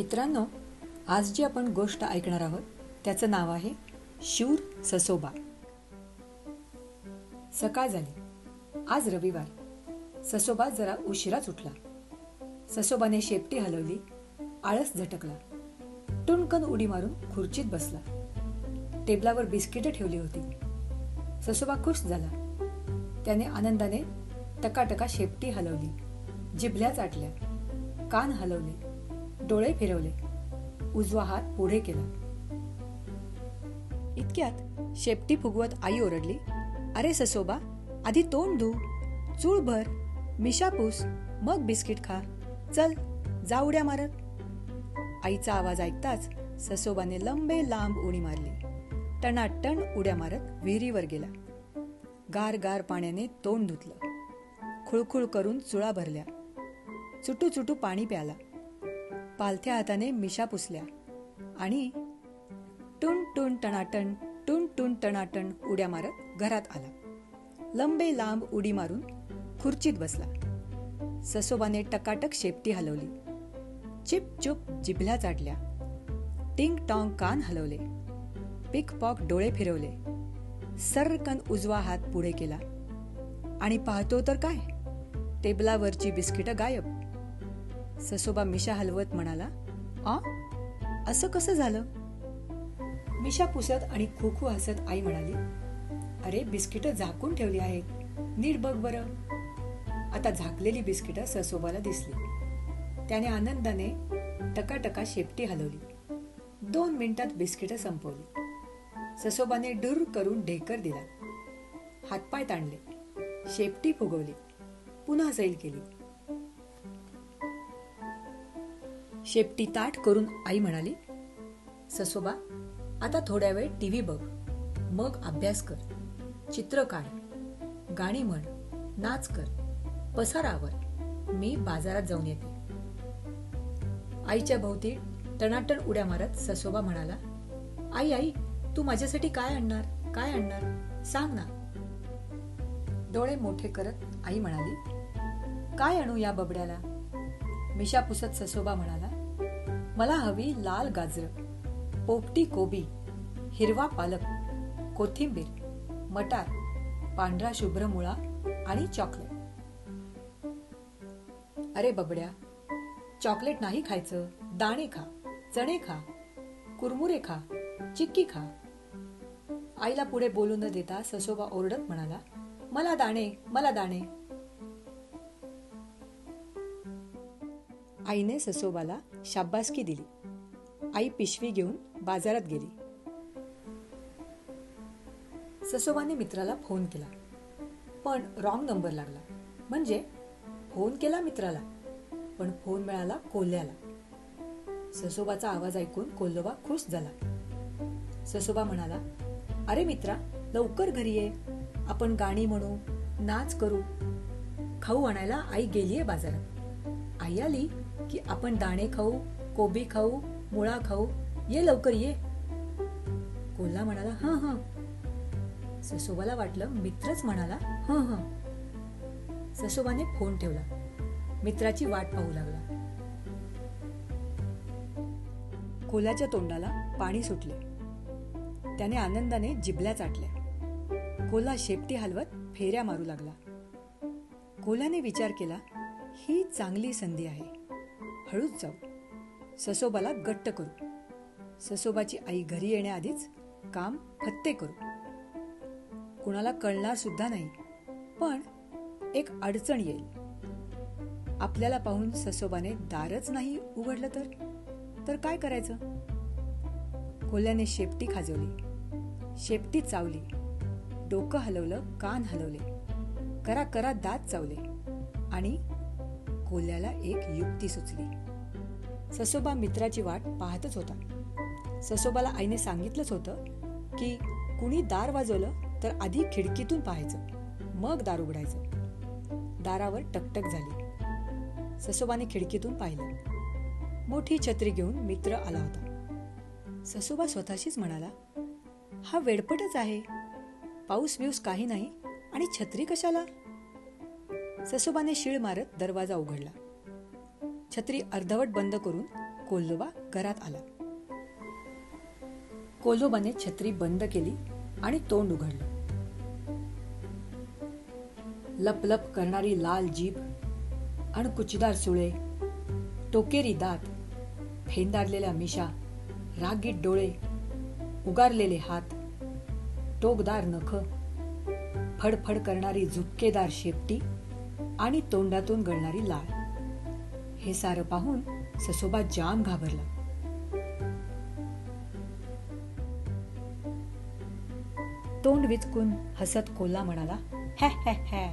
मित्रांनो आज जी आपण गोष्ट ऐकणार आहोत त्याचं नाव आहे शूर ससोबा. सकाळ झाली. आज रविवार. ससोबा जरा उशिराच उठला. ससोबाने शेपटी हलवली आळस झटकला. टुणकन उडी मारून खुर्चीत बसला. टेबलावर बिस्किटं ठेवली होती. ससोबा खुश झाला. त्याने आनंदाने टकाटका शेपटी हलवली. जिभल्या चाटल्या. कान हलवले. डोळे फिरवले. उजवा हात पुढे केला. इतक्यात शेपटी फुगवत आई ओरडली अरे ससोबा आधी तोंड धू चूळ भर मिशापूस मग बिस्किट खा. चल जा उड्या मारत. आईचा आवाज ऐकताच ससोबाने लंबे लांब उडी मारली. टणाटण उड्या मारत विहिरीवर गेला. गार गार पाण्याने तोंड धुतलं. खुळखुळ करून चुळा भरल्या. चुटू चुटू पाणी प्याला. पालथ्या हाताने मिशा पुसल्या. आणि टुन टुन टणाटण टुन टुन टणाटण उड्या मारत घरात आला. लंबे लांब उडी मारून खुर्चीत बसला. ससोबाने टकाटक शेपटी हलवली. चिप चुप जिभल्या चाटल्या. टिंग टॉंग कान हलवले. पिक पॉक डोळे फिरवले. सर्रकन उजवा हात पुढे केला. आणि पाहतो तर काय? टेबलावरची बिस्किटं गायब. ससोबा मिशा हलवत म्हणाला आ? असं कसं झालं? मिशा पुसत आणि खोखू हसत आई म्हणाली अरे बिस्किटं झाकून ठेवली आहेत. नीट बघ बरं. आता झाकलेली बिस्किटं ससोबाला दिसली. त्याने आनंदाने टकाटका शेपटी हलवली. दोन मिनिटात बिस्किटं संपवली. ससोबाने डुर करून ढेकर दिला. हातपाय ताणले. शेपटी फुगवली. पुन्हा सैल केली. शेपटी ताट करून आई म्हणाली ससोबा आता थोड्या वेळ टीव्ही बघ. मग अभ्यास कर. चित्र काढ. गाणी म्हण. नाच कर. पसारावर मी बाजारात जाऊन येते. आईच्या भोवती टणाटण उड्या मारत ससोबा म्हणाला आई आई तू माझ्यासाठी काय आणणार? काय आणणार? सांग ना. डोळे मोठे करत आई म्हणाली काय आणू या बबड्याला? मिशा पुसत ससोबा म्हणाला मला हवी लाल गाजर पोपटी कोबी हिरवा पालक कोथिंबीर मटार पांढरा शुभ्र मुळा आणि चॉकलेट अरे बबड्या चॉकलेट नाही खायचं दाणे खा चणे खा कुरमुरे खा चिक्की खा. आईला पुढे बोलू न देता ससोबा ओरडत म्हणाला मला दाणे मला दाणे. आईने ससोबाला शाब्बासकी दिली. आई पिशवी घेऊन बाजारात गेली. ससोबाने मित्राला फोन केला. पण रॉंग नंबर लागला. म्हणजे फोन केला मित्राला पण फोन मिळाला कोल्ह्याला ससोबाचा आवाज ऐकून कोल्होबा खुश झाला. ससोबा म्हणाला अरे मित्रा लवकर घरी ये. आपण गाणी म्हणू नाच करू. खाऊ आणायला आई गेलीये बाजारात. आई आली की आपण दाणे खाऊ कोबी खाऊ मुळा खाऊ ये लवकर ये. कोल्हा म्हणाला हा हा. ससोबाला वाटलं मित्रच म्हणाला हा हा. ससोबाने फोन ठेवला. मित्राची वाट पाहू लागला. कोल्ह्याच्या तोंडाला पाणी सुटले. त्याने आनंदाने जिबल्या चाटल्या. कोल्हा शेपटी हलवत फेऱ्या मारू लागला. कोल्ह्याने विचार केला ही चांगली संधी आहे. हळूच जाऊ. ससोबाला गट्ट करू. ससोबाची आई घरी येण्याआधीच काम फत्ते करू. कुणाला कळणार सुद्धा नाही पण एक अडचण येईल. आपल्याला पाहून ससोबाने दारच नाही उघडलं तर? तर काय करायचं? कोल्ह्याने शेपटी खाजवली. शेपटी चावली. डोकं हलवलं कान हलवले. करा करा दात चावले. आणि कोल्ह्याला एक युक्ती सुचली. ससोबा मित्राची वाट पाहतच होता. ससोबाला आईने सांगितलंच होतं की कुणी दार वाजवलं तर आधी खिडकीतून पाहायचं मग दार उघडायचं. दारावर टकटक झाली. ससोबाने खिडकीतून पाहिलं. मोठी छत्री घेऊन मित्र आला होता. ससोबा स्वतःशीच म्हणाला हा वेडपटच आहे. पाऊस बिऊस काही नाही आणि छत्री कशाला? ससोबाने शिळ मारत दरवाजा उघडला. छत्री अर्धवट बंद करून कोल्होबा घरात आला. कोल्होबाने छत्री बंद केली आणि तोंड उघडलं. लपलप करणारी लाल जीभ अणकुचीदार सुळे टोकेरी दात फेंदारलेल्या मिशा रागीट डोळे उगारलेले हात टोकदार नख फडफड करणारी झुपकेदार शेपटी आणि तोंडातून गळणारी लाळ. हे सारं पाहून ससोबा जाम घाबरला. तोंड विचकून हसत कोल्हा म्हणाला हॅ हॅ हॅ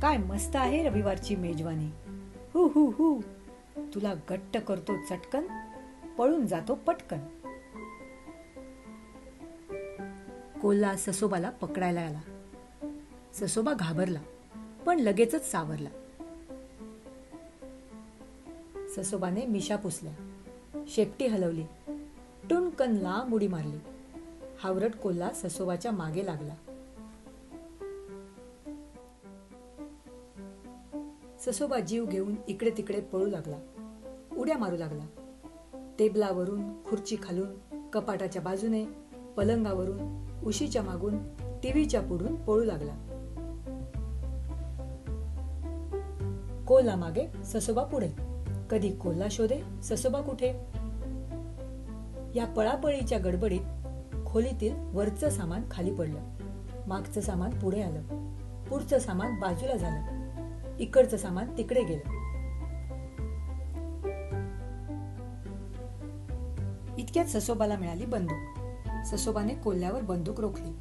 काय मस्त आहे रविवारची मेजवानी. हु हु हु तुला गट्ट करतो चटकन पळून जातो पटकन. कोल्हा ससोबाला पकडायला आला. ससोबा घाबरला पण लगेचच सावरला. ससोबाने मिशा पुसल्या. शेपटी हलवली. टुणकन लांब उडी मारली. हावरट कोल्हा ससोबाच्या मागे लागला. ससोबा जीव घेऊन इकडे तिकडे पळू लागला. उड्या मारू लागला. टेबलावरून खुर्ची खालून कपाटाच्या बाजूने पलंगावरून उशीच्या मागून टीव्हीच्या पुढून पळू लागला. कोला मागे ससोबा पुढे. कधी कोल्हा शोधे ससोबा कुठे? या पळापळीच्या गडबडीत खोलीतील वरचं सामान खाली पडलं. मागचं सामान पुढे आलं. पुढचं सामान बाजूला झालं. इकडचं सामान तिकडे गेलं. इतक्यात ससोबाला मिळाली बंदूक. ससोबाने कोल्ह्यावर बंदूक रोखली.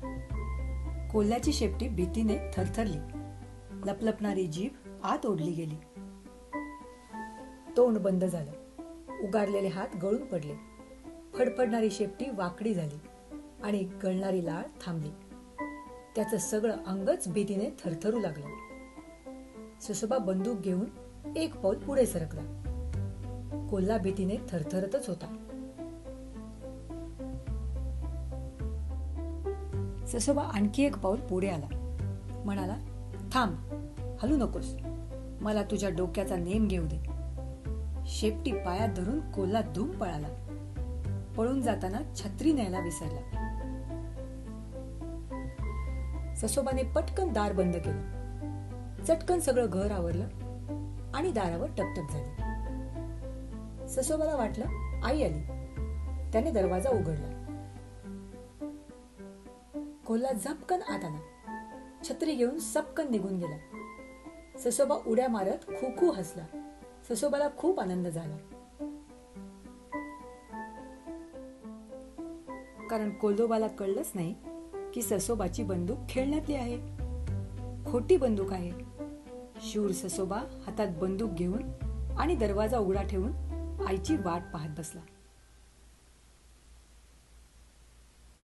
कोल्ह्याची शेपटी भीतीने थरथरली. लपलपणारी जीभ आत ओढली गेली. तोंड बंद झालं. उगारलेले हात गळून पडले. फडफडणारी शेपटी वाकडी झाली आणि गळणारी लाळ थांबली. त्याचं सगळं अंगच भीतीने थरथरू लागलं. ससोबा बंदूक घेऊन एक पाऊल पुढे सरकला. कोल्हा भीतीने थरथरतच होता. ससोबा आणखी एक पाऊल पुढे आला. म्हणाला थांब हलू नकोस. मला तुझ्या डोक्याचा नेम घेऊ दे. शेपटी पाया धरून कोला धूम पळाला. पळून जाताना छत्री न्यायला विसरला. ससोबाने पटकन दार बंद केलं. चटकन सगळं घर आवरलं आणि दारावर टपटप झाली. ससोबाला वाटलं आई आली. त्याने दरवाजा उघडला. कोल्हा झपकन आत आला. छत्री घेऊन सपकन निघून गेला. ससोबा उड्या मारत खूखू हसला. ससोबाला खूप आनंद झाला. कारण कोल्दोबाला कळलंच नाही की ससोबाची बंदूक खेळण्यातली आहे. खोटी बंदूक आहे. शूर ससोबा हातात बंदूक घेऊन आणि दरवाजा उघडा ठेवून आईची वाट पाहत बसला.